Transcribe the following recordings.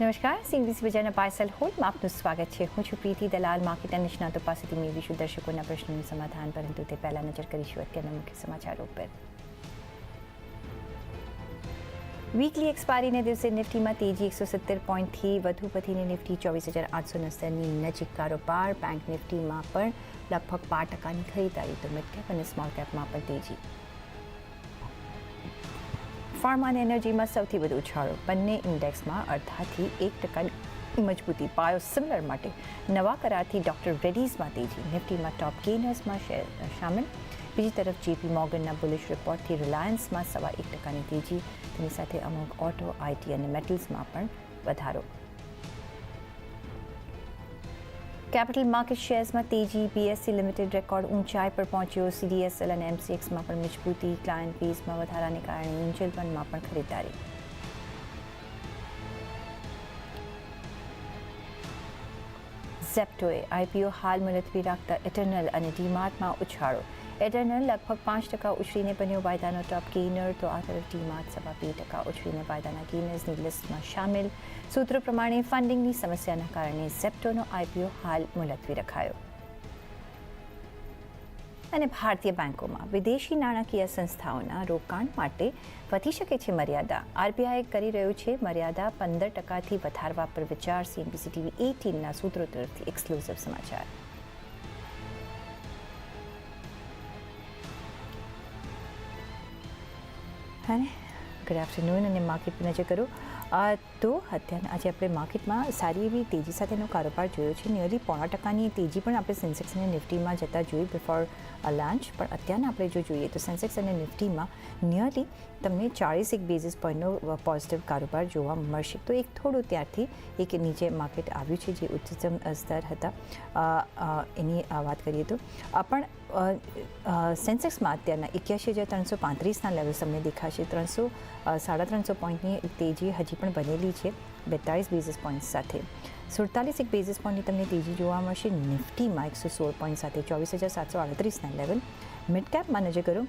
નમસ્કાર સીબીસી બજારના પાર્સલ હોલમાં આપનું સ્વાગત છે હું છું પ્રીતિ દલાલ માર્કેટ નિષ્ણાતો પાસેથી મેળવીશું દર્શકોના પ્રશ્નોનું સમાધાન પરંતુ તે પહેલા નજર કરીશું અત્યારના મુખ્ય સમાચારો પર વીકલી એક્સપાયરીને દિવસે નિફ્ટીમાં તેજી એકસો સત્તર પોઈન્ટથી વધુ વધીને નિફ્ટી ચોવીસ હજાર આઠસો નસરની નજીક કારોબાર બેંક નિફ્ટીમાં પણ લગભગ બાર ટકાની ખરીદારી તો મિડ કેપ અને સ્મોલ કેપમાં પણ તેજી ફાર્મા અને એનર્જીમાં સૌથી વધુ ઉછાળો. બંને ઇન્ડેક્સમાં અડધાથી એક ટકાની મજબૂતી. બાયોસિમિલર માટે નવા કરારથી ડોક્ટર રેડીઝમાં તેજી. નિફ્ટીમાં ટોપ ગેનર્સમાં શેર સામેલ. બીજી તરફ જેપી મોર્ગનના બુલિશ રિપોર્ટથી રિલાયન્સમાં સવા એક ટકાની તેજી. તેની સાથે અમુક ઓટો, આઈટી અને મેટલ્સમાં પણ વધારો. કેપિટલ માર્કેટ શેર્સમાં તેજી બીએસસી લિમિટેડ રેકોર્ડ ઊંચાઈ પર પહોંચ્યો. સીડીએસએલ અને એમસીએક્સમાં પણ મજબૂતી, ક્લાયન્ટ બેઝમાં વધારાને કારણે મ્યુચ્યુઅલ ફંડમાં પણ ખરીદારી ઝેપ્ટોએ આઈપીઓ હાલ મુલતવી રાખતા ઇટરનલ અને ડીમાર્ટમાં ઉછાળો. એટર્નલ લગભગ પાંચ ટકા ઉછરીને બન્યો. વાયદાનો ટોપ ગેઇનર તો આ તરફ ડીમાર્ટ સવા બે ટકા ઉછરીને વાયદાના ગેઇનર્સની લિસ્ટમાં સામેલ. સૂત્રો પ્રમાણે ફંડિંગની સમસ્યાના કારણે ઝેપ્ટોનો આઈપીઓ હાલ મુલતવી રખાયો. અને ભારતીય બેંકોમાં વિદેશી નાણાકીય સંસ્થાઓના રોકાણ માટે વધી શકે છે મર્યાદા. આરબીઆઈ કરી રહ્યું છે. મર્યાદા પંદર ટકાથી વધારવા પર વિચાર. સીએનબીસી ટીવી એટીનના સૂત્રો તરફથી એક્સક્લુઝિવ સમાચાર. અને ગુડ આફ્ટરનૂન અને માર્કેટ પર નજર કરું. તો અત્યારના આજે આપણે માર્કેટમાં સારી એવી તેજી સાથેનો કારોબાર જોયો છે. નિયરલી પોણા ટકાની તેજી પણ આપણે સેન્સેક્સ અને નિફ્ટીમાં જતાં જોઈ બિફોર લાંચ પણ અત્યારના આપણે જો જોઈએ તો સેન્સેક્સ અને નિફ્ટીમાં નિયરલી તમને ચાળીસ એક બેઝિસ પોઈન્ટનો પોઝિટિવ કારોબાર જોવા મળશે. તો એક થોડું ત્યારથી એક નીચે માર્કેટ આવ્યું છે જે ઉચ્ચતમ સ્તર હતા. એની વાત કરીએ તો. પણ સેન્સેક્સમાં અત્યારના એક્યાસી હજાર ત્રણસો પાંત્રીસના લેવલ તમને દેખાશે. ત્રણસો સાડા ત્રણસો પોઈન્ટની તેજી હજી પણ બનેલી છે બેતાળીસ બેઝિસ પોઈન્ટ સાથે. સુડતાલીસ એક બેઝિસ પોઈન્ટની તમને તેજી જોવા મળશે. નિફ્ટીમાં એકસો સોળ પોઈન્ટ સાથે ચોવીસ હજાર સાતસો આડત્રીસના લેવલ મિડ કેપમાં નજર કરો.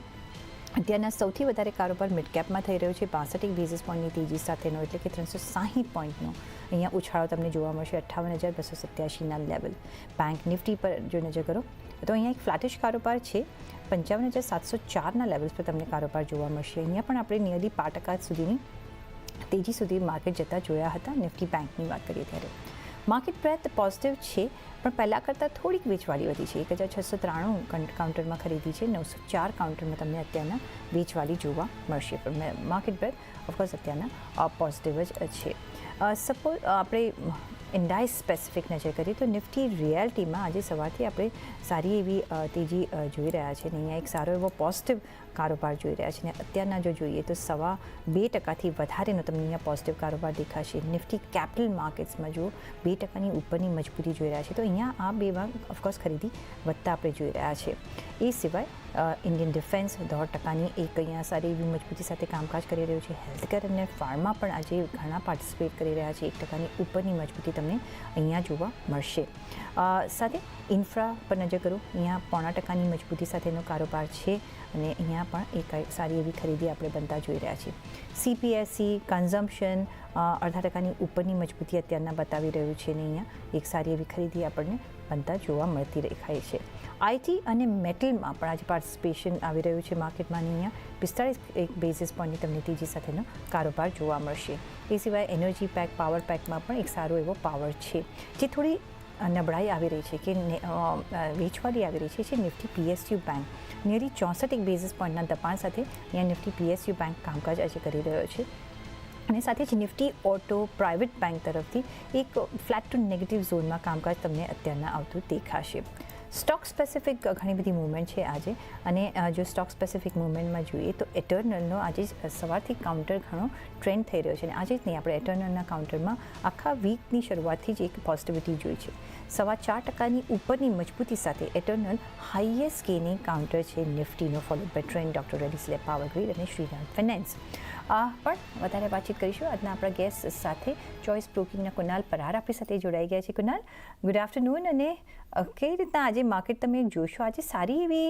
અત્યારના સૌથી વધારે કારોબાર મિડકેપમાં થઈ રહ્યો છે. બાસઠ બેઝિસ પોઈન્ટની તેજી સાથેનો, એટલે કે ત્રણસો સાહીઠ પોઈન્ટનો અહીંયા ઉછાળો તમને જોવા મળશે. અઠ્ઠાવન હજાર બસો સત્યાસીના લેવલ બેંક નિફ્ટી પર જો નજર કરો, તો અહીંયા એક ફ્લેટિશ કારોબાર છે. પંચાવન હજાર સાતસો ચારના લેવલ્સ પર તમને કારોબાર જોવા મળશે. અહીંયા પણ આપણે નિયરલી પાંચ ટકા સુધીની તેજી સુધી માર્કેટ જતાં જોયા હતા. નિફ્ટી બેંકની વાત કરીએ ત્યારે. માર્કેટ બ્રેથ પોઝિટિવ છે, પણ પહેલાં કરતાં થોડીક વેચવાળી વધી છે. એક હજાર છસો ત્રાણું કાઉન્ટરમાં ખરીદી છે, નવસો ચાર કાઉન્ટરમાં તમને અત્યારના વેચવાળી જોવા મળશે. પણ માર્કેટ બ્રેથ ઓફકોર્સ અત્યારના પોઝિટિવ જ છે. સપોઝ આપણે ઇન્ડાઇસ સ્પેસિફિક નજર કરીએ તો નિફ્ટી રિયાલિટીમાં આજે સવારથી આપણે સારી એવી તેજી જોઈ રહ્યા છે. અને અહીંયા એક સારો એવો પોઝિટિવ કારોબાર જોઈ રહ્યા છે. અને અત્યારના જો જોઈએ તો સવા બે ટકાથી વધારેનો તમને અહીંયા પોઝિટિવ કારોબાર દેખાશે. નિફ્ટી કેપિટલ માર્કેટ્સમાં જો બે ટકાની ઉપરની મજબૂતી જોઈ રહ્યા છે, તો અહીંયા આ બેમાં ઓફકોર્સ ખરીદી વધતા આપણે જોઈ રહ્યા છે. એ સિવાય ઇન્ડિયન ડિફેન્સ દોઢ ટકાની એક અહીંયા સારી એવી મજબૂતી સાથે કામકાજ કરી રહ્યું છે. હેલ્થકેર અને ફાર્મા પણ આજે ઘણા પાર્ટિસિપેટ કરી રહ્યા છે. એક ટકાની ઉપરની મજબૂતી તમને અહીંયા જોવા મળશે. સાથે ઇન્ફ્રા પર નજર કરું. અહીંયા પોણા ટકાની મજબૂતી સાથેનો કારોબાર છે અને અહીંયા પણ એક સારી એવી ખરીદી આપણે બનતા જોઈ રહ્યા છીએ. સીપીએસસી કન્ઝમ્પશન અડધા ટકાની ઉપરની મજબૂતી અત્યારના બતાવી રહ્યું છે અને અહીંયા એક સારી એવી ખરીદી આપણને બનતા જોવા મળતી દેખાય છે. આઈટી અને મેટલમાં પણ આજે પાર્ટિસિપેશન આવી રહ્યું છે માર્કેટમાં અહીંયા પિસ્તાળીસ એક બેઝિસ પોઈન્ટની તમને તેજી સાથેનો કારોબાર જોવા મળશે. એ સિવાય એનર્જી પેક, પાવર પેકમાં પણ એક સારો એવો પાવર છે. જે થોડી નબળાઈ આવી રહી છે કે વેચવાલી આવી રહી છે જે નિફ્ટી પીએસયુ બેંક નિયરલી ચોસઠ એક બેઝિસ પોઈન્ટના દબાણ સાથે અહીંયા નિફ્ટી પીએસયુ બેંક કામકાજ આજે કરી રહ્યો છે. અને સાથે જ નિફ્ટી ઓટો પ્રાઇવેટ બેંક તરફથી એક ફ્લેટ ટુ નેગેટિવ ઝોનમાં કામકાજ તમને અત્યારના આવતું દેખાશે. સ્ટોક સ્પેસિફિક ઘણી બધી મૂવમેન્ટ છે આજે. અને જો સ્ટોક સ્પેસિફિક મૂવમેન્ટમાં જોઈએ તો એટર્નલનો આજે સવારથી કાઉન્ટર ઘણો ટ્રેન્ડ થઈ રહ્યો છે. અને આજે જ નહીં, આપણે એટર્નલના કાઉન્ટરમાં આખા વીકની શરૂઆતથી જ એક પોઝિટિવિટી જોઈ છે. સવા ચાર ટકાની ઉપરની મજબૂતી સાથે એટર્નલ હાઈએસ્ટ ગેનિંગ કાઉન્ટર છે નિફ્ટીનો follow by trend doctor Reddy slab power અને શ્રીરામ ફાઇનાન્સ પણ વધારે વાતચીત કરીશું. આજના આપણા ગેસ્ટ સાથે ચોઇસ બ્રોકિંગના કુનાલ પરાર આપણી સાથે જોડાઈ ગયા છે. કુનાલ ગુડ આફ્ટરનૂન અને કઈ રીતના આજે માર્કેટ તમે જોશો? આજે સારી એવી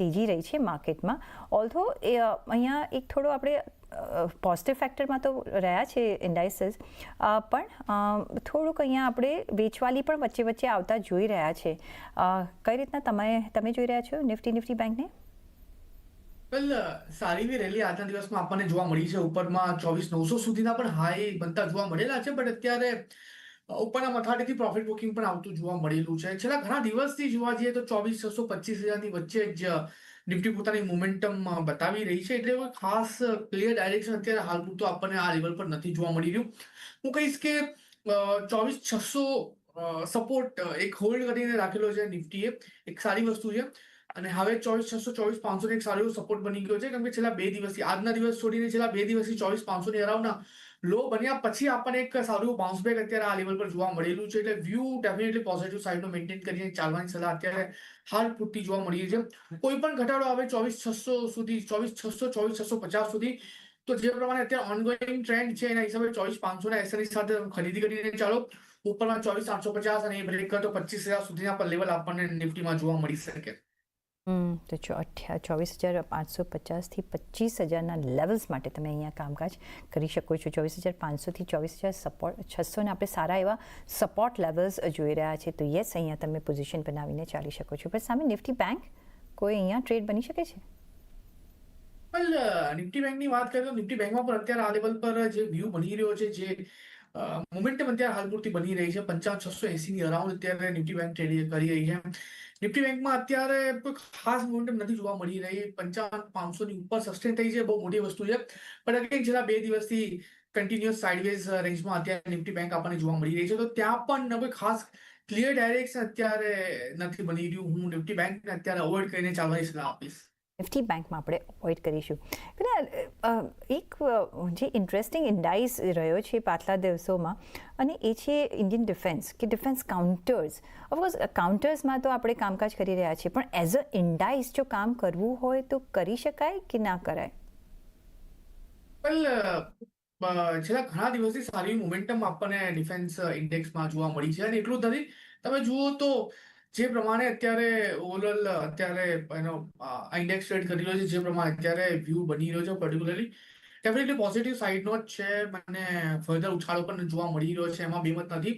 તેજી રહી છે માર્કેટમાં ઓલ્થો અહીંયા એક થોડો આપણે પોઝિટિવ ફેક્ટરમાં તો રહ્યા છે ઇન્ડાઇસીસ પણ થોડુંક અહીંયા આપણે વેચવાલી પણ વચ્ચે વચ્ચે આવતા જોઈ રહ્યા છે. કઈ રીતના તમે તમે જોઈ રહ્યા છો? નિફ્ટી નિફ્ટી બેંકને વેલ સારી એવી રેલી આજના દિવસમાં આપણને જોવા મળી છે. ઉપરમાં ચોવીસ નવસો સુધીના પણ હાઈ બનતા જોવા મળેલા છે, બટ અત્યારે ઉપરના મથાટેથી પ્રોફિટ બુકિંગ પણ આવતું જોવા મળેલું છે. છેલ્લા ઘણા દિવસથી જોવા જઈએ તો ચોવીસ છસો પચીસ હજારની વચ્ચે જ નિફ્ટી પોતાની મોમેન્ટમ બતાવી રહી છે. એટલે ખાસ ક્લિયર ડાયરેક્શન અત્યારે હાલ પૂરતું આપણને આ લેવલ પર નથી જોવા મળી રહ્યું. હું કહીશ કે ચોવીસ છસો સપોર્ટ એક હોલ્ડ કરીને રાખેલો છે નિફ્ટીએ. એક સારી વસ્તુ છે. અને હવે ચોવીસ છસો ચોવીસ પાંચસો એક સારો એવો સપોર્ટ બની ગયો છે. કેમ કે છેલ્લા બે દિવસથી આજના દિવસ છોડીને છેલ્લા બે દિવસથી ચોવીસ પાંચસો ની અરાઉન્ડના લો બન્યા. પછી આપણને એક સારું બાઉન્સ બેક અત્યારે આ લેવલ પર જોવા મળેલું છે. એટલે વ્યૂ ડેફિનેટલી પોઝિટિવ સાઈડનો મેન્ટેન કરીને ચાલવાની સલાહ અત્યારે હાલ પૂરતી જોવા મળી છે. કોઈ પણ ઘટાડો આવે ચોવીસ છસો સુધી ચોવીસ છસો ચોવીસ છસો પચાસ સુધી તો જે પ્રમાણે અત્યારે ઓનગોઈંગ ટ્રેન્ડ છે એના હિસાબે ચોવીસ પાંચસો ના એસએની સાથે ખરીદી કરીને ચાલો. ઉપરમાં ચોવીસ આઠસો પચાસ અને એ બ્રેક કરે તો પચીસ હજાર સુધીના પર લેવલ આપણને નિફ્ટીમાં જોવા મળી શકે. હમ, તો અઠ્યા, ચોવીસ હજાર પાંચસો પચાસથી પચીસ હજારના લેવલ્સ માટે તમે અહીંયા કામકાજ કરી શકો છો. ચોવીસ હજાર પાંચસોથી ચોવીસ હજાર સપોર્ટ છસોને આપણે સારા એવા સપોર્ટ લેવલ્સ જોઈ રહ્યા છે. તો યસ અહીંયા તમે પોઝિશન બનાવીને ચાલી શકો છો. પણ સામે નિફ્ટી બેંક કોઈ અહીંયા ટ્રેડ બની શકે છે? નિફ્ટી બેંકની વાત કરીએ તો નિફ્ટી બેંકમાં પણ અત્યારે આ લેવલ પર જે વ્યૂ બની રહ્યો છે, જે મોમેન્ટમ અત્યારે હાલ પૂરતી બની રહી છે. પંચાવન, છસો એસી ની અરાઉન્ડ અત્યારે નિફ્ટી બેંક ટ્રેડ કરી રહી છે. નિફ્ટી બેંકમાં અત્યારે ખાસ મોમેન્ટમ નથી જોવા મળી રહી. પંચાવન પાંચસો ની ઉપર સસ્ટેન થઈ છે. બહુ મોટી વસ્તુ છે. પણ અગેન છેલ્લા બે દિવસથી કન્ટિન્યુઅસ સાઇડવેઝ રેન્જમાં અત્યારે નિફ્ટી બેંક આપણને જોવા મળી રહી છે. તો ત્યાં પણ કોઈ ખાસ ક્લિયર ડાયરેક્શન અત્યારે નથી બની રહ્યું. હું નિફ્ટી બેંકને અત્યારે અવોઇડ કરીને ચાલવાની સલાહ આપીશ. નિફ્ટી બેંકમાં આપણે અવોઇડ કરીશું. એક જે ઇન્ટરેસ્ટિંગ ઇન્ડાઇસ રહ્યો છે પાછલા દિવસોમાં, અને એ છે ઇન્ડિયન ડિફેન્સ કે ડિફેન્સ કાઉન્ટર્સ ઓફકોર્સ કાઉન્ટર્સમાં તો આપણે કામકાજ કરી રહ્યા છીએ, પણ એઝ અ ઇન્ડાઇસ જો કામ કરવું હોય તો કરી શકાય કે ના કરાય? છેલ્લા ઘણા દિવસથી સારી મોમેન્ટમ આપણને ડિફેન્સ ઇન્ડેક્સમાં જોવા મળી છે, અને એટલું નથી. તમે જુઓ તો જે પ્રમાણે અત્યારે ઓવરઓલ અત્યારે, એનો ઇન્ડેક્સ ટ્રેડ કરી રહ્યો છે, જે પ્રમાણે અત્યારે વ્યૂ બની રહ્યો છે પર્ટિક્યુલરલી ડેફિનેટલી પોઝિટિવ સાઈડનો જ છે, મને ફર્ધર ઉછાળો પણ જોવા મળી રહ્યો છે, એમાં બેમત નથી.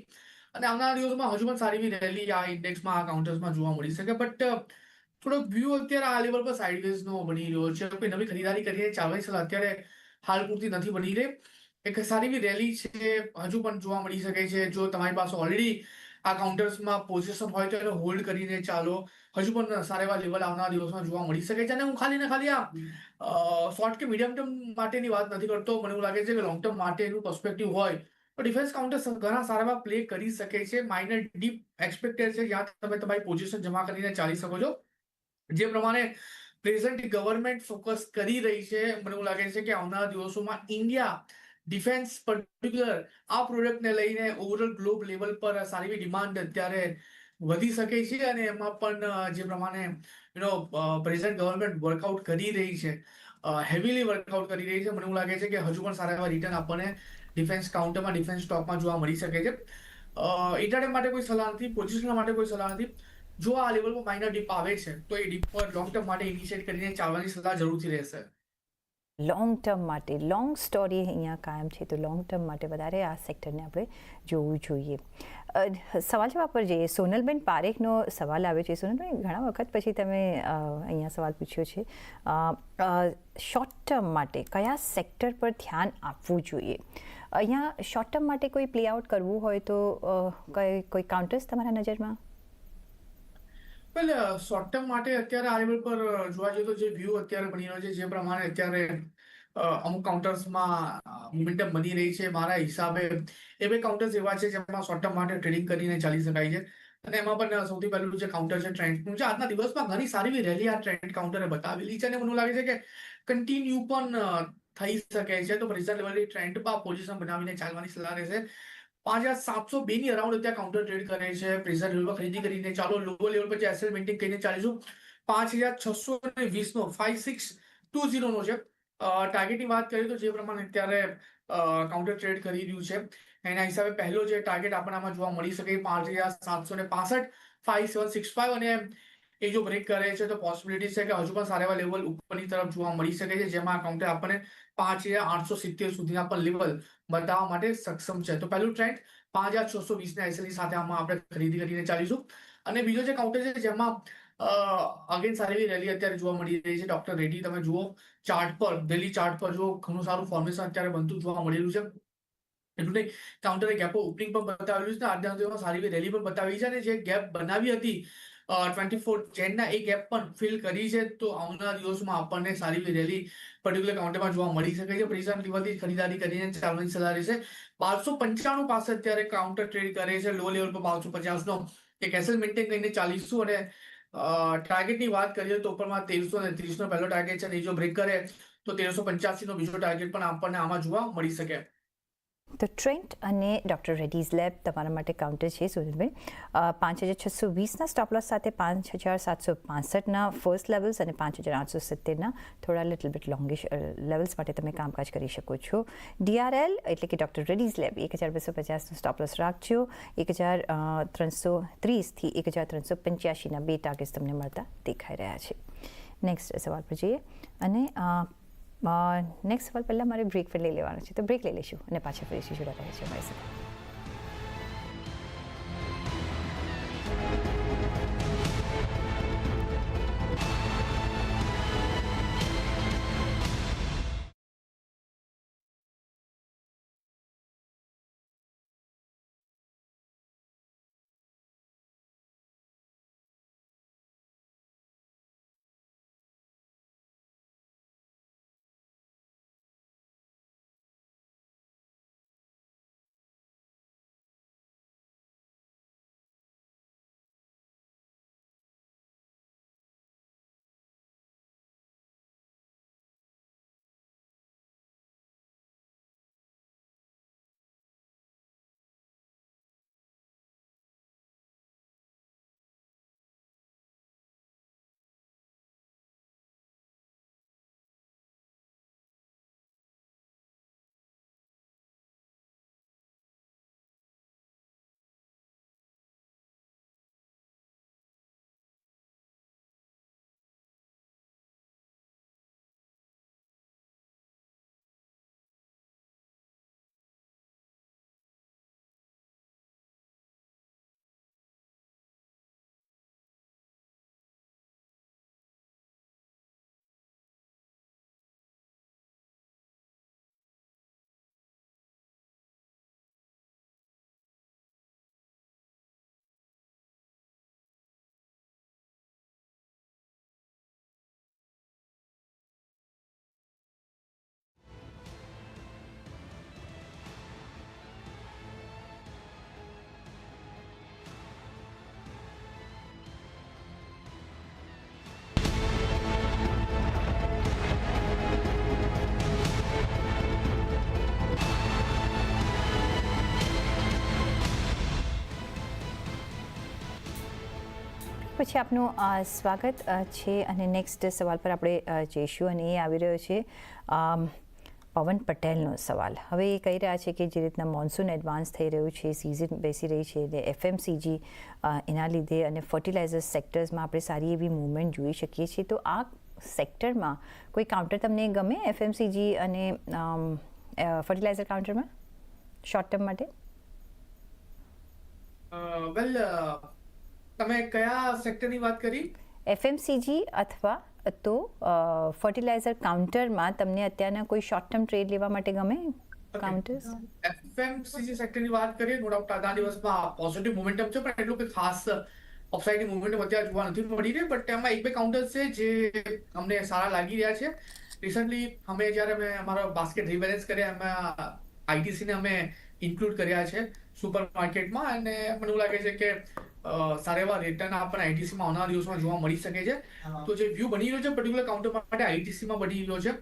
અને આવનારા દિવસોમાં હજુ પણ સારી એવી રેલી આ ઇન્ડેક્સમાં આ કાઉન્ટર્સમાં જોવા મળી શકે. બટ થોડોક વ્યૂ અત્યારે આ લેવલ પર સાઇડવેઝનો બની રહ્યો છે. કોઈ નવી ખરીદારી કરીએ ચાલવાની સલાહ અત્યારે હાલ પૂરતી નથી બની રહી. એક સારી એવી રેલી છે, હજુ પણ જોવા મળી શકે છે. જો તમારી પાસે ઓલરેડી આ કાઉન્ટર્સમાં પોઝિશન હોય તો એને હોલ્ડ કરીને ચાલો. હજુ પણ સારા એવા લેવલ આવનારા દિવસમાં જોવા મળી શકે છે અને હું ખાલી ને ખાલી આ શોર્ટ કે મીડિયમ ટર્મ માટેની વાત નથી કરતો. મને એવું લાગે છે કે લોંગ ટર્મ માટે એનું પર્સપેક્ટિવ હોય તો ડિફેન્સ કાઉન્ટર્સ ઘણા સારા એવા પ્લે કરી શકે છે. માઇનર ડીપ એક્સપેક્ટેડ છે. જ્યાં તમે તમારી પોઝિશન જમા કરીને ચાલી શકો છો. જે પ્રમાણે પ્રેઝન્ટ ગવર્મેન્ટ ફોકસ કરી રહી છે. મને એવું લાગે છે કે આવનારા દિવસોમાં ઇન્ડિયા ડિફેન્સ પર્ટિક્યુલર આ પ્રોડક્ટને લઈને ઓવરઓલ ગ્લોબ લેવલ પર સારી એવી ડિમાન્ડ અત્યારે વધી શકે છે અને એમાં પણ જે પ્રમાણે યુ પ્રેઝન્ટ ગવર્મેન્ટ વર્કઆઉટ કરી રહી છે હેવીલી વર્કઆઉટ કરી રહી છે. મને એવું લાગે છે કે હજુ પણ સારા એવા રિટર્ન આપણને ડિફેન્સ કાઉન્ટરમાં ડિફેન્સ સ્ટોકમાં જોવા મળી શકે છે. ઇન્ટરનેટ માટે કોઈ સલાહ નથી પોઝિશનલ માટે કોઈ સલાહ નથી. જો આ લેવલ પર માઇનર ડીપ આવે છે, તો એ ડીપ પર લોંગ ટર્મ માટે ઇનિશિયેટ કરીને ચાલવાની સલાહ જરૂરથી રહેશે. લોંગ ટર્મ માટે લોંગ સ્ટોરી અહીંયા કાયમ છે, તો લોંગ ટર્મ માટે વધારે આ સેક્ટરને આપણે જોવું જોઈએ. સવાલ જવાબ પર જઈએ. સોનલબેન પારેખનો સવાલ આવ્યો છે. સોનલબેન, ઘણા વખત પછી તમે અહીંયા સવાલ પૂછ્યો છે. શોર્ટ ટર્મ માટે કયા સેક્ટર પર ધ્યાન આપવું જોઈએ? અહીંયા શોર્ટ ટર્મ માટે કોઈ પ્લે આઉટ કરવું હોય તો કોઈ કાઉન્ટર્સ તમારા નજરમાં? વેલ શોર્ટ ટર્મ માટે અત્યારે આ લેવલ પર જોવા જઈએ તો જે વ્યૂ અત્યારે બની રહ્યો છે, જે પ્રમાણે અત્યારે અમુક કાઉન્ટર્સમાં મોમેન્ટમ બની રહી છે. મારા હિસાબે એ બે કાઉન્ટર્સ એવા છે જેમાં શોર્ટ ટર્મ માટે ટ્રેડિંગ કરીને ચાલી શકાય છે. અને એમાં પણ સૌથી પહેલું જે કાઉન્ટર છે ટ્રેન્ડનું છે. આજના દિવસમાં ઘણી સારી એવી રેલી આ ટ્રેન્ડ કાઉન્ટરે બતાવેલી છે અને મને લાગે છે કે કન્ટિન્યુ પણ થઈ શકે છે. તો પ્રેઝન્ટ લેવલની ટ્રેન્ડમાં પોઝિશન બનાવીને ચાલવાની સલાહ રહેશે. પાંચ હજાર સાતસો બે ની અરાઉન્ડ ત્યાં કાઉન્ટર ટ્રેડ કરે છે. પ્રેઝર લેવલમાં ખરીદી કરીને ચાલો લો લેવલ પર જે મેન્ટેન કરીને ચાલીશું. પાંચ હજાર છસો ને વીસ નો ફાઈવ સિક્સ ટુ ઝીરો નો છે. ટાર્ગેટની વાત કરીએ તો જે પ્રમાણે અત્યારે કાઉન્ટર ટ્રેડ કરી રહ્યું છે. એના હિસાબે પહેલો જે ટાર્ગેટ આપણને આમાં જોવા મળી શકે, પાંચ હજાર સાતસો ને પાસઠ ફાઈવ સેવન સિક્સ ફાઈવ અને એ જો બ્રેક કરે છે તો પોસિબિલિટી છે કે હજુ પણ સારા એવા લેવલ ઉપરની તરફ જોવા મળી શકે છે. જેમાં અકાઉન્ટે આપણને પાંચ હજાર આઠસો સિત્તેર સુધીના પણ લેવલ બતાવવા માટે સક્ષમ છે. તો પહેલું ટ્રેન્ડ પાંચ હજાર છસો વીસના એસએલની સાથે આમાં આપણે ખરીદી કરીને ચાલીશું. અને બીજો જે કાઉન્ટર છે જેમાં અગેન સારી એવી રેલી અત્યારે જોવા મળી રહી છે. ડોક્ટર રેડ્ડી, તમે જુઓ ચાર્ટ પર દિલ્હી ચાર્ટ પર જો ઘણું સારું ફોર્મેશન અત્યારે બનતું જોવા મળી રહ્યું છે. એટલું નહીં કાઉન્ટરે ગેપો ઓપનિંગ પણ બતાવેલું છે. આજના દિવસમાં સારી એવી રેલી પણ બતાવી છે. અને જે ગેપ બનાવી હતી ટ્વેન્ટી ફોર ચેનના એ ગેપ પણ ફિલ કરી છે, તો આવનાર દિવસમાં આપણને સારી એવી રેલી પર્ટિક્યુલર કાઉન્ટરમાં જોવા મળી શકે છે. પ્રેઝન્ટ લેવલથી ખરીદારી કરીને ચાલવાની સલાહ રહેશે. બારસો પંચાણું પાસે અત્યારે કાઉન્ટર ટ્રેડ કરે છે. લો લેવલ પર બારસો પચાસનો એક એસએલ મેન્ટેન કરીને ચાલીસું અને ટાર્ગેટની વાત કરીએ તો ઉપરમાં તેરસો અને ત્રીસનો પહેલો ટાર્ગેટ છે અને એ જો બ્રેક કરે, તો તેરસો પંચ્યાસીનો બીજો ટાર્ગેટ પણ આપણને આમાં જોવા મળી શકે. તો ટ્રેન્ટ અને ડૉક્ટર રેડ્ડીઝ લેબ તમારા માટે કાઉન્ટર છે સુધીરબેન પાંચ હજાર છસો વીસના સ્ટોપલોસ સાથે પાંચ હજાર સાતસો પાસઠના ફર્સ્ટ લેવલ્સ અને પાંચ હજાર આઠસો સિત્તેરના થોડા લિટલ બિટ લોંગિશ લેવલ્સ માટે તમે કામકાજ કરી શકો છો. ડીઆરએલ એટલે કે ડૉક્ટર રેડ્ડીઝ લેબ એક હજાર બસો પચાસનો સ્ટોપલોસ રાખજો. એક હજાર ત્રણસો ત્રીસથી એક હજાર ત્રણસો પંચ્યાસીના બે ટાર્ગેટ્સ તમને મળતા દેખાઈ રહ્યા છે. નેક્સ્ટ સવાલ પર જઈએ અને નેક્સ્ટ સવાલ પહેલાં મારે બ્રેક પર લઈ લેવાનો છે તો બ્રેક લઈ લઈશું અને પાછા ફરીશું જોડાતા રહીશું અમારી સાથે પછી આપનું સ્વાગત છે અને નેક્સ્ટ સવાલ પર આપણે જઈશું અને એ આવી રહ્યો છે. પવન પટેલનો સવાલ. હવે એ કહી રહ્યા છે કે જે રીતના મોન્સૂન એડવાન્સ થઈ રહ્યું છે સિઝન બેસી રહી છે એટલે એફએમસીજી એના લીધે અને ફર્ટિલાઇઝર સેક્ટર્સમાં આપણે સારી એવી મૂવમેન્ટ જોઈ શકીએ છીએ. તો આ સેક્ટરમાં કોઈ કાઉન્ટર તમને ગમે એફએમસીજી અને ફર્ટિલાઇઝર કાઉન્ટરમાં શોર્ટ ટર્મ માટે? વેલ તમે કયા સેક્ટરની વાત કરી? એફએમસીજી અથવા તો ફર્ટિલાઇઝર કાઉન્ટરમાં તમને અત્યારના કોઈ શોર્ટ ટર્મ ટ્રેડ લેવા માટે ગમે? કાઉન્ટર્સ એફએમસીજી સેક્ટરની વાત કરીએ નો ડાઉટ આજના દિવસમાં પોઝિટિવ મોમેન્ટમ છે પણ એટલું કે ખાસ ઓફસાઇડની મૂવમેન્ટ અત્યારે જોવા નથી મળી રહી બટ એમાં એક બે કાઉન્ટર્સ છે જે અમને સારા લાગી રહ્યા છે. રિસન્ટલી અમે જ્યારે અમે અમારો બાસ્કેટ રિબેલેન્સ કર્યા એમાં આઈટીસીને અમે ઇન્ક્લુડ કર્યા છે સુપર માર્કેટમાં અને મને એવું લાગે છે કે સારા એવા રિટર્ન આપણને આઈટીસીમાં આવનારા દિવસમાં જોવા મળી શકે છે. તો જે વ્યૂ બની રહ્યો છે પર્ટિક્યુલર કાઉન્ટર માટે આઈટીસીમાં બની રહ્યો છે.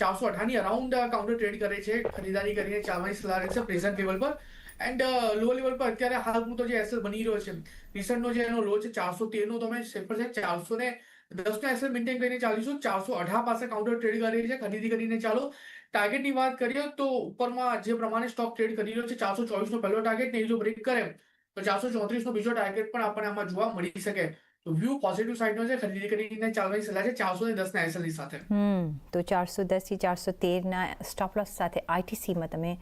ચારસો અઢારની અરાઉન્ડ કાઉન્ટર ટ્રેડ કરે છે ખરીદારી કરીને ચાલવાની સલાહ રહે છે પ્રેઝન્ટ લેવલ પર. એન્ડ લો લેવલ પર અત્યારે હાલ તો જે એસએલ બની રહ્યો છે રિસન્ટનો જે એનો લો છે ચારસો તેરનો તમે સેફર છે ચારસો ને દસનો એસએલ મેન્ટેન કરીને ચાલીશું ચારસો અઢાર પાસે કાઉન્ટર ટ્રેડ કરી છે ખરીદી કરીને ચાલો. ટાર્ગેટની વાત કરીએ તો ઉપરમાં જે પ્રમાણે સ્ટોક ટ્રેડ કરી રહ્યો છે ચારસો ચોવીસનો પહેલો ટાર્ગેટ ને જો બ્રેક કરે તો ચારસો ચોત્રીસનો બીજો ટાર્ગેટ પણ આપણને આમાં જોવા મળી શકે. ખરીદી ને દસથી ચારસો તેરના સ્ટોપ સાથે આઈટીસીમાં તમે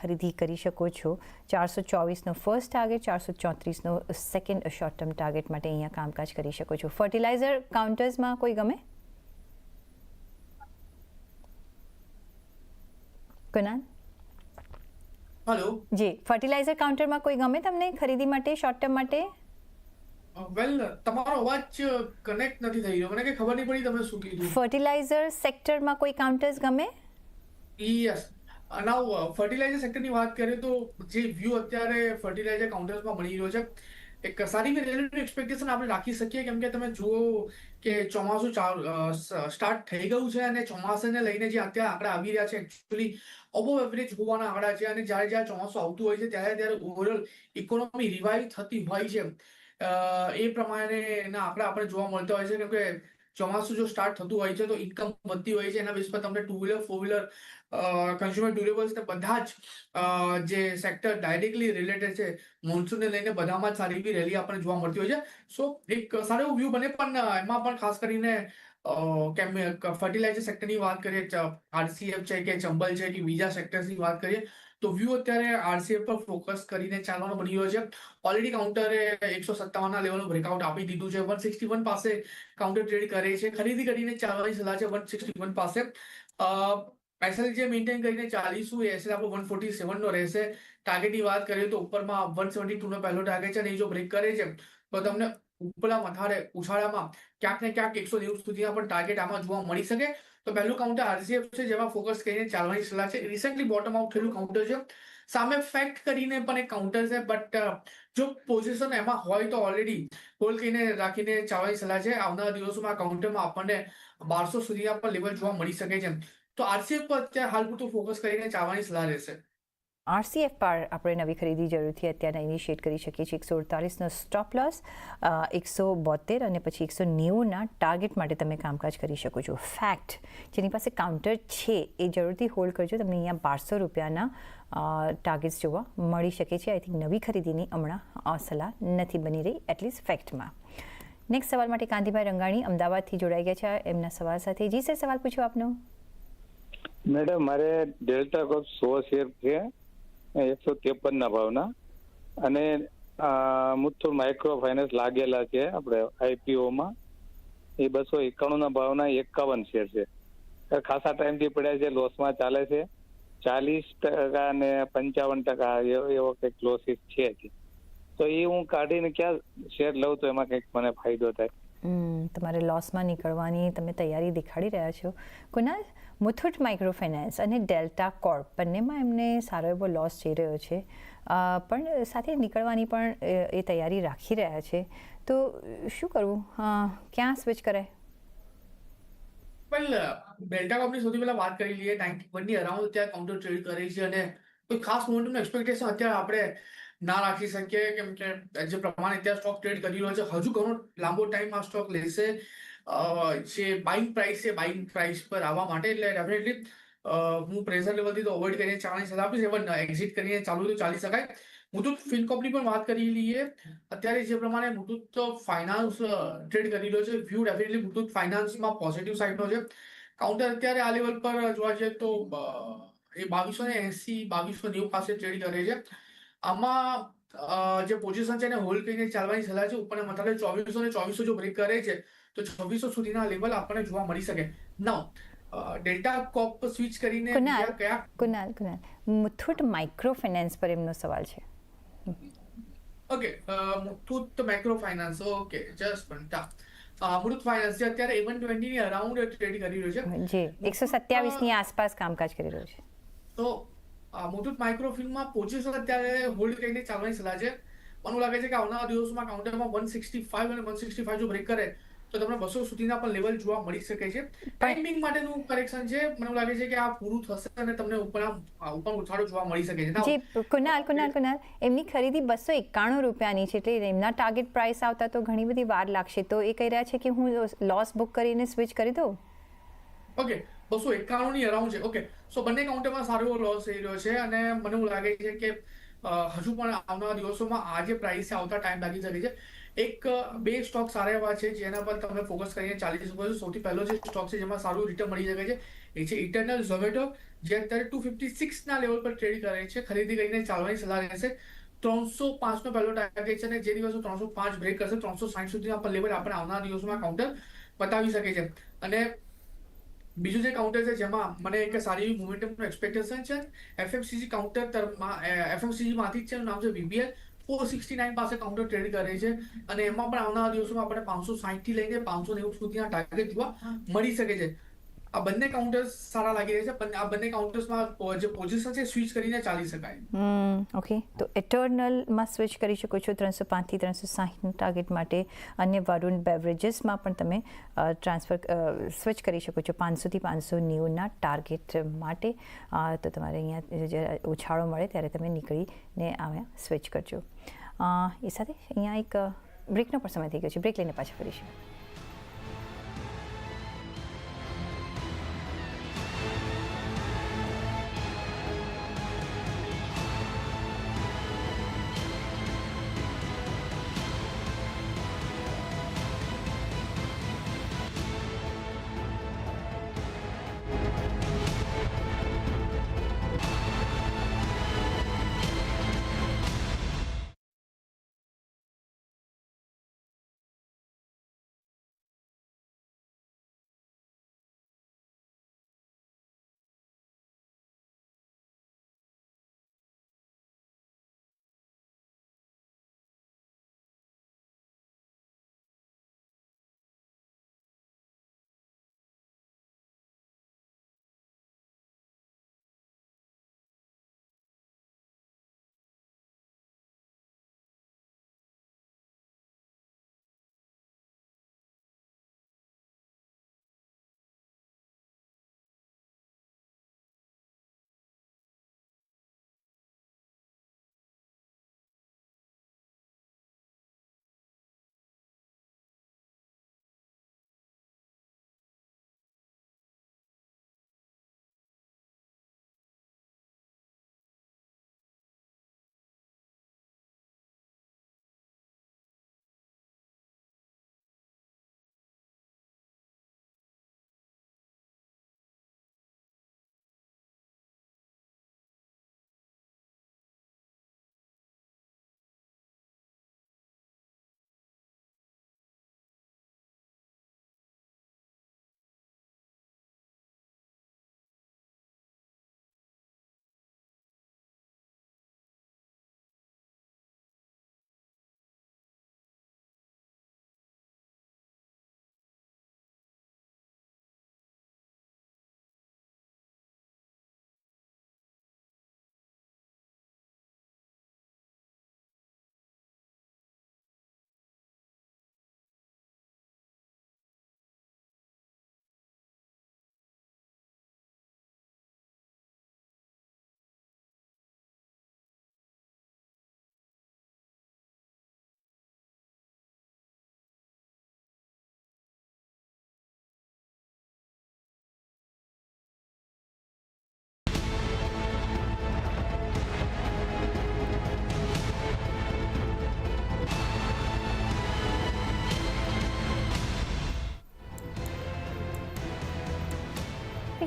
ખરીદી કરી શકો છો. ચારસો ચોવીસનો ફર્સ્ટ ટાર્ગેટ ચારસો ચોત્રીસનો સેકન્ડ શોર્ટ ટર્મ ટાર્ગેટ માટે અહીંયા કામકાજ કરી શકો છો. ફર્ટિલાઇઝર કાઉન્ટર્સમાં કોઈ ગમે? કુનાલ હલો જી ફર્ટિલાઇઝર કાઉન્ટરમાં કોઈ ગમે તમને ખરીદી માટે શોર્ટ ટર્મ માટે? વેલ તમારો અવાજ કનેક્ટ નથી થઈ રહ્યો. મને કઈ ખબર નહીં પડી તમે શું કીધું. ફર્ટિલાઇઝર સેક્ટરમાં કોઈ કાઉન્ટર્સ ગમે? યસ નાઉ ફર્ટિલાઇઝર સેક્ટરની વાત કરીએ તો જે વ્યૂ અત્યારે ફર્ટિલાઇઝર કાઉન્ટર્સમાં મળી રહ્યો છે એક સારી રિલેટિવ એક્સપેક્ટેશન આપણે રાખી શકીએ, કેમ કે તમે જુઓ કે ચોમાસું સ્ટાર્ટ થઈ ગયું છે અને ચોમાસાને લઈને જે અત્યારે આંકડા આવી રહ્યા છે એકચ્યુઅલી અબો એવરેજ હોવાના આંકડા છે. અને જ્યારે જ્યારે ચોમાસું આવતું હોય છે, ત્યારે ત્યારે ઓવરઓલ ઇકોનોમી રિવાઇવ થતી હોય છે. એ પ્રમાણેના આંકડા આપણે જોવા મળતા હોય છે. કેમ કે ચોમાસું જો સ્ટાર્ટ થતું હોય છે, તો ઇન્કમ વધતી હોય છે. એના બેસ પર તમને two wheeler four wheeler consumer durables ને બધા જ જે સેક્ટર ડાયરેક્ટલી રિલેટેડ છે મોન્સૂનને લઈને બધામાં જ સારી એવી રેલી આપણને જોવા મળતી હોય છે. સો એક સારો એવો વ્યૂ બને પણ, એમાં પણ ખાસ કરીને કેમ ફર્ટિલાઇઝર સેક્ટરની વાત કરીએ આરસીએફ છે કે ચંબલ છે કે બીજા સેક્ટર્સની વાત કરીએ, તો વ્યૂ અત્યારે આરસીએફ પર ફોકસ કરીને ચાલવાનો બની રહ્યો છે. ઓલરેડી કાઉન્ટરે એકસો સત્તાવનના લેવલનું બ્રેકઆઉટ આપી દીધું છે. વન સિક્સટી વન પાસે કાઉન્ટર ટ્રેડ કરે છે. ખરીદી કરીને ચાલવાની સલાહ છે. વન સિક્સટી વન પાસે એસએલ જે મેન્ટેન કરીને ચાલીસું એસએલ આપણો વન ફોર્ટી સેવનનો રહેશે. ટાર્ગેટની વાત કરીએ તો ઉપરમાં વન સેવન્ટી ટુનો પહેલો ટાર્ગેટ છે અને એ જો બ્રેક કરે છે, તો તમને ઉપલા મથાળે ઉછાળામાં ક્યાંક ને ક્યાંક એકસો નેવું સુધીના પણ ટાર્ગેટ આમાં જોવા મળી શકે. તો પહેલું કાઉન્ટર આરસીએફ છે, જેમાં ફોકસ કરીને ચાલવાની સલાહ છે. રિસેન્ટલી બોટમ આઉટ થયેલું કાઉન્ટર છે. સામે ફેક્ટ કરીને પણ એક કાઉન્ટર છે બટ જો પોઝિશન એમાં હોય તો ઓલરેડી હોલ કરીને રાખીને ચાલવાની સલાહ છે. આવનારા દિવસોમાં કાઉન્ટરમાં આપણને બારસો સુધીના પણ લેવલ જોવા મળી શકે છે. તો આરસીએફ પર અત્યારે હાલ પૂરતું ફોકસ કરીને ચાલવાની સલાહ રહેશે આરસીએફ પર આપણે નવી ખરીદી જરૂરથી અત્યારે ઇનિશિએટ કરી શકીએ છીએ. એકસો અડતાલીસનો સ્ટોપ લોસ એકસો બોતેર અને પછી એકસો નેવુંના ટાર્ગેટ માટે તમે કામકાજ કરી શકો છો. ફેક્ટ જેની પાસે કાઉન્ટર છે, એ જરૂરથી હોલ્ડ કરજો. તમને અહીંયા બારસો રૂપિયાના ટાર્ગેટ્સ જોવા મળી શકે છે. આઈ થિંક નવી ખરીદીની હમણાં સલાહ નથી બની રહી એટલીસ્ટ ફેક્ટમાં નેક્સ્ટ સવાલ માટે કાંતિભાઈ રંગાણી અમદાવાદથી જોડાઈ ગયા છે. એમના સવાલ સાથે. જી સર સવાલ પૂછો આપનો. મેડમ, મારે ડેલ્ટા કોપ સો શેર છે એકસો ત્રેપન ના ભાવના. અને મુથુટ માઇક્રો ફાઇનાન્સ લાગેલા છે, આપણે આઈપીઓમાં એ બસો એકાણું ના ભાવના, એકાવન શેર છે. ખાસા ટાઈમથી પડ્યા છે, લોસમાં ચાલે છે. ચાલીસ ટકા ને પંચાવન ટકા એવો કંઈક લોસીસ છે. તો એ હું કાઢીને ક્યાં શેર લઉં તો એમાં કંઈક મને ફાયદો થાય. તમારે લોસમાં નીકળવાની તમે તૈયારી દેખાડી રહ્યા છો. કુનાલ મુથુટ માઇક્રો અને ડેલ્ટા કોર્પ. બંનેમાં એમને સારો એવો લોસ જઈ રહ્યો છે. પણ સાથે નીકળવાની પણ એ તૈયારી રાખી રહ્યા છે. તો શું કરવું? ક્યાં સ્વિચ કરાય પણ ડેલ્ટા કોર્પની સૌથી પહેલા વાત કરી લઈએ. નાઇન્ટી વનની અરાઉન્ડ અત્યારે કાઉન્ટર ટ્રેડ કરે છે અને કોઈ ખાસ મોમેન્ટનું એક્સપેક્ટેશન અત્યારે આપણે ના રાખી શકીએ કેમ કે જે પ્રમાણે અત્યારે સ્ટોક ટ્રેડ કરી રહ્યો છે. હજુ ઘણો લાંબો ટાઈમ આ સ્ટોક લેશે. જે બાઇંગ પ્રાઇસ છે બાઇંગ પ્રાઇસ પર આવવા માટે. એટલે ડેફિનેટલી હું પ્રેઝર લેવલથી તો અવોઇડ કરીને ચાલવાની સલાહ આપીશ. એવન એક્ઝિટ કરીને ચાલુ તો ચાલી શકાય. મુથુટ ફિનકોપની પણ વાત કરી લઈએ. અત્યારે જે પ્રમાણે મુથુત ફાઇનાન્સ ટ્રેડ કરી રહ્યો છે. વ્યૂ ડેફિનેટલી મુથુત ફાઇનાન્સમાં પોઝિટિવ સાઈડનો છે. કાઉન્ટર અત્યારે આ લેવલ પર જોવા જઈએ તો એ બાવીસો ને એસી, બાવીસો નેવું પાસે ટ્રેડ કરે છે. આમાં જે પોઝિશન છે એને હોલ્ડ કરીને ચાલવાની સલાહ છે. ઉપરના મથાળે ચોવીસો ને ચોવીસો જો બ્રેક કરે છે તો છવ્વીસો સુધીના લેવલ આપણને જોવા મળી શકે. નાવ ડેલ્ટા કોપ સ્વિચ કરીને કુનાલ. કયા? કુનાલ કુનાલ. મુથુટ માઇક્રો ફાઇનાન્સ પર એમનો સવાલ છે. Okay Muthoot micro finance okay just બનતા અમૃત ફાઇનાન્સ જે અત્યારે એવન ટ્વેન્ટીની અરાઉન્ડ ટ્રેડ કરી રહ્યો છે. જી એકસો સત્યાવીસની આસપાસ કામકાજ કરી રહ્યો છે. તો મુથુટ માઇક્રો ફિલ્મમાં પોઝિશન અત્યારે હોલ્ડ કરીને ચાલવાની સલાહ છે. મને લાગે છે કે આવનારા દિવસોમાં કાઉન્ટરમાં વન સિક્સટી ફાઈવ અને વન સિક્સટી ફાઈવ જો બ્રેક કરે તો તમને બસો સુધીના પણ લેવલ જોવા મળી શકે છે. ટાઈમિંગ માટેનું કરેક્શન છે. મને લાગે છે કે આ પૂરું થશે અને તમને ઉપર ઉપર ઉછાળો જોવા મળી શકે છે. જી કુનાલ કુનાલ કુનાલ એમની ખરીદી બસો એકાણું રૂપિયાની છે એટલે એમના ટાર્ગેટ પ્રાઇસ આવતા તો ઘણી બધી વાર લાગશે. તો એ કહી રહ્યા છે કે હું લોસ બુક કરીને સ્વિચ કરી દઉં? ઓકે બસો એકાણુંની અરાઉન્ડ છે. ઓકે સો બંને કાઉન્ટરમાં સારો એવો લોસ થઈ રહ્યો છે અને મને એવું લાગે છે કે હજુ પણ આવનારા દિવસોમાં આ જે પ્રાઇસ છે, આવતા ટાઈમ લાગી શકે છે. એક, બે સ્ટોક સારા એવા છે જેના પર તમે ફોકસ કરીને ચાલી શકો છો સૌથી પહેલો જે સ્ટોક છે જેમાં સારું રિટર્ન મળી શકે છે, એ છે ઇટરનલ ઝોમેટો જે અત્યારે ટુ ફિફ્ટી સિક્સના લેવલ પર ટ્રેડ કરે છે. ખરીદી કરીને ચાલવાની સલાહ રહેશે. ત્રણસો પાંચનો પહેલો ટાર્ગેટ છે અને જે દિવસો ત્રણસો પાંચ બ્રેક કરશે, ત્રણસો સાઠ સુધીના પર લેવલ આપણે આવનારા દિવસોમાં કાઉન્ટર બતાવી શકે છે અને બીજું જે કાઉન્ટર છે જેમાં મને એક સારી એવી મોમેન્ટમનું એક્સપેક્ટેશન છે એફએમસીજી કાઉન્ટર તરફમાં એફએમસીજી માંથી જ છે નામ છે વીબીએલ ફોર સિક્સટી નાઇન પાસે કાઉન્ટર ટ્રેડ કરે છે અને એમાં પણ આવનારા દિવસોમાં આપણે પાંચસો સાહીઠથી થી લઈને પાંચસો નેવું સુધીના ટાર્ગેટ જોવા મળી શકે છે. આ બંને કાઉન્ટર્સ સારા લાગી રહ્યા છે આ બંને કાઉન્ટર્સમાં જે પોઝિશન છે સ્વિચ કરીને ચાલી શકાય. ઓકે તો એટર્નલમાં સ્વિચ કરી શકો છો ત્રણસો પાંચથી ત્રણસો સાહીઠ ટાર્ગેટ માટે. અને વરુણ બેવરેજીસમાં પણ તમે ટ્રાન્સફર સ્વિચ કરી શકો છો પાંચસોથી પાંચસો નેવુંના ટાર્ગેટ માટે. તો તમારે અહીંયા જ્યારે ઉછાળો મળે ત્યારે તમે નીકળીને આવ્યા સ્વિચ કરજો. એ સાથે અહીંયા એક બ્રેકનો પણ સમય થઈ ગયો છે. બ્રેક લઈને પાછા ફરીશું.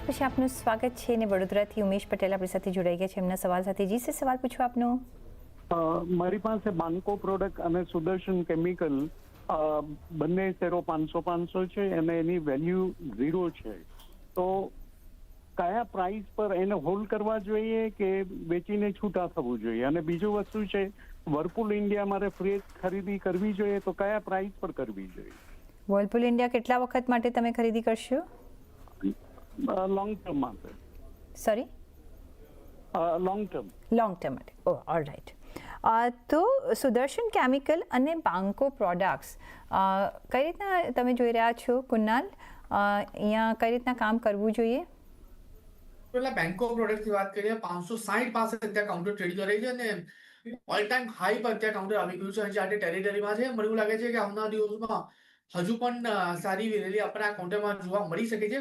પછી આપનું સ્વાગત છે અને વડોદરાથી ઉમેશ પટેલ આપણી સાથે જોડાઈ ગયા છે. એમના સવાલ સાથે જી સે સવાલ પૂછો આપનો. મારી પાસે બાન્કો પ્રોડક્ટ અને સુદર્શન કેમિકલ બંને શેરો પાંચસો પાંચસો છે અને એની વેલ્યુ ઝીરો છે. તો કયા પ્રાઇસ પર એને હોલ્ડ કરવા જોઈએ કે વેચીને છૂટા થવું જોઈએ? અને બીજું વસ્તુ છે વર્પુલ ઇન્ડિયા મારે ફ્રી ખરીદી કરવી જોઈએ તો કયા પ્રાઇસ પર કરવી જોઈએ? વર્લપુલ ઇન્ડિયા કેટલા વખત માટે તમે ખરીદી કરશો? લોંગ ટર્મ માટે sorry long term long term માટે ઓ ઓલ રાઈટ તો સુદર્શન કેમિકલ અને બાંકો પ્રોડક્ટ્સ કઈ રીતના તમે જોઈ રહ્યા છો કુનાલ અહીંયા કઈ રીતના કામ કરવું જોઈએ? પેલા બેંકો પ્રોડક્ટની વાત કરીએ. પાંચસો સાઠ પાસે અત્યારે કાઉન્ટર ટ્રેડ કરે છે અને ઓલ ટાઈમ હાઈ પર અત્યારે કાઉન્ટર આવી ગયું છે. હજી આજે ટેરિટરીમાં છે મને એવું લાગે છે કે આવનાર દિવસોમાં હજુ પણ સારી રેલી આપણે આ કાઉન્ટરમાં જોવા મળી શકે છે.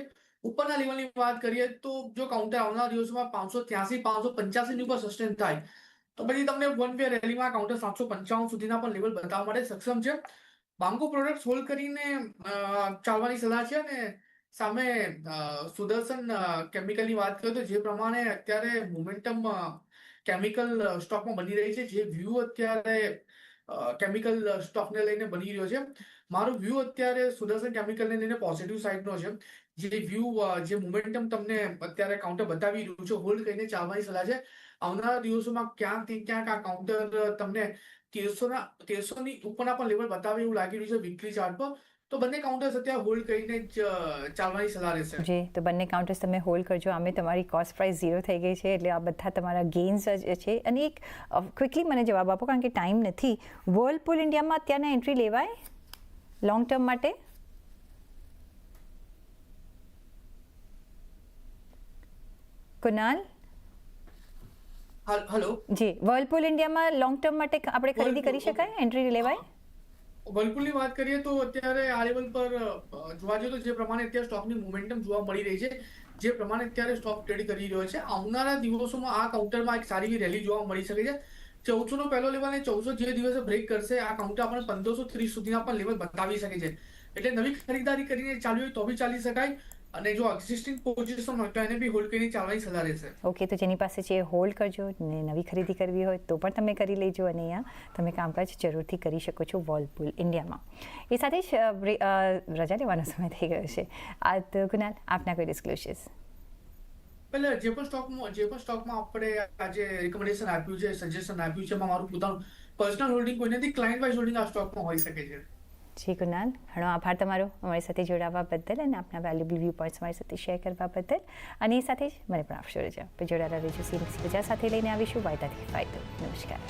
ઉપરના લેવલની વાત કરીએ તો જો કાઉન્ટર આવનારા દિવસોમાં પાંચસો ત્યાસી, પાંચસો પંચ્યાસી ઉપર સસ્ટેન થાય, તો પછી તમને વન વે રેલીમાં કાઉન્ટર સાતસો પંચાવન સુધીના પણ લેવલ બતાવવા માટે સક્ષમ છે. બાંકો પ્રોડક્ટ હોલ્ડ કરીને ચાલવાની સલાહ છે અને સામે સુદર્શન કેમિકલની વાત કરીએ તો જે પ્રમાણે અત્યારે મોમેન્ટમ કેમિકલ સ્ટોકમાં બની રહી છે, જે વ્યૂ અત્યારે કેમિકલ સ્ટોકને લઈને બની રહ્યો છે. મારો વ્યૂ અત્યારે સુદર્શન કેમિકલને લઈને પોઝિટિવ સાઈડનો છે. જે વ્યૂ જે મોમેન્ટમ તમને અત્યારે કાઉન્ટર બતાવી રહ્યું છે હોલ્ડ કરીને ચાલવાની સલાહ છે. આવનારા દિવસોમાં ક્યાંકથી ક્યાંક આ કાઉન્ટર તમને તેરસોના, તેરસોની ઉપરના પણ લેવલ બતાવે એવું લાગી રહ્યું છે વીકલી ચાર્ટ પર. તો બંને કાઉન્ટર્સ અત્યારે હોલ્ડ કરીને જ ચાલવાની સલાહ રહેશે. જી, તો બંને કાઉન્ટર્સ તમે હોલ્ડ કરજો. આમે તમારી કોસ્ટ પ્રાઇસ ઝીરો થઈ ગઈ છે, એટલે આ બધા તમારા ગેઇન્સ જ છે. અને એક ક્વિકલી મને જવાબ આપો, કારણ કે ટાઈમ નથી. વર્લપુલ ઇન્ડિયામાં અત્યારના એન્ટ્રી લેવાય? લોંગ ટર્મ માટે? કુનાલ હેલો જી વર્લપુલ ઇન્ડિયામાં લોંગ ટર્મ માટે આપણે ખરીદી કરી શકાય? એન્ટ્રી લેવાય? વર્લપુલની વાત કરીએ તો અત્યારે આ લેવલ પર જોવા જઈએ તો જે પ્રમાણે અત્યારે સ્ટોકની મોમેન્ટમ જોવા મળી રહી છે જે પ્રમાણે અત્યારે સ્ટોક ટ્રેડ કરી રહ્યો છે આવનારા દિવસોમાં આ કાઉન્ટરમાં એક સારી એવી રેલી જોવા મળી શકે છે. ચૌદસો નો પહેલો લેવલ અને ચૌદસો જે દિવસે બ્રેક કરશે આ કાઉન્ટર આપણને પંદરસો ત્રીસ સુધીના પણ લેવલ બતાવી શકે છે. એટલે નવી ખરીદારી કરીને ચાલુ હોય તો બી ચાલી શકાય. અને જો એક્ઝિસ્ટિંગ પોઝિશન હોય તો એને બી હોલ્ડ કરીને ચાલવાની સલાહ રહેશે. ઓકે તો જેની પાસે છે હોલ્ડ કરજો ને નવી ખરીદી કરવી હોય તો પણ તમે કરી લેજો અને અહીંયા તમે કામકાજ જરૂરથી કરી શકો છો વોલપુલ ઇન્ડિયામાં એ સાથે જ રજા લેવાનો સમય થઈ ગયો છે. આ તો કુનાલ આપના કોઈ ડિસ્ક્લોઝર્સ પહેલા જે પણ સ્ટોકમાં જે પણ સ્ટોકમાં આપણે આજે રિકમેન્ડેશન આપ્યું છે સજેશન આપ્યું છે એમાં મારું પોતાનું પર્સનલ હોલ્ડિંગ કોઈ નથી ક્લાયન્ટ વાઇઝ હોલ્ડિંગ આ સ્ટોકમાં હોઈ શકે છે. જી કુનાલ ઘણો આભાર તમારો અમારી સાથે જોડાવા બદલ અને આપના વેલ્યુબલ વ્યૂ પોઈન્ટ્સ અમારી સાથે શેર કરવા બદલ. અને એ સાથે જ મને પણ આપશો રજા. જોડાયેલા રેજો સીએમસી બજાર સાથે લઈને આવીશું. વાયદાથી ફાયદો નમસ્કાર.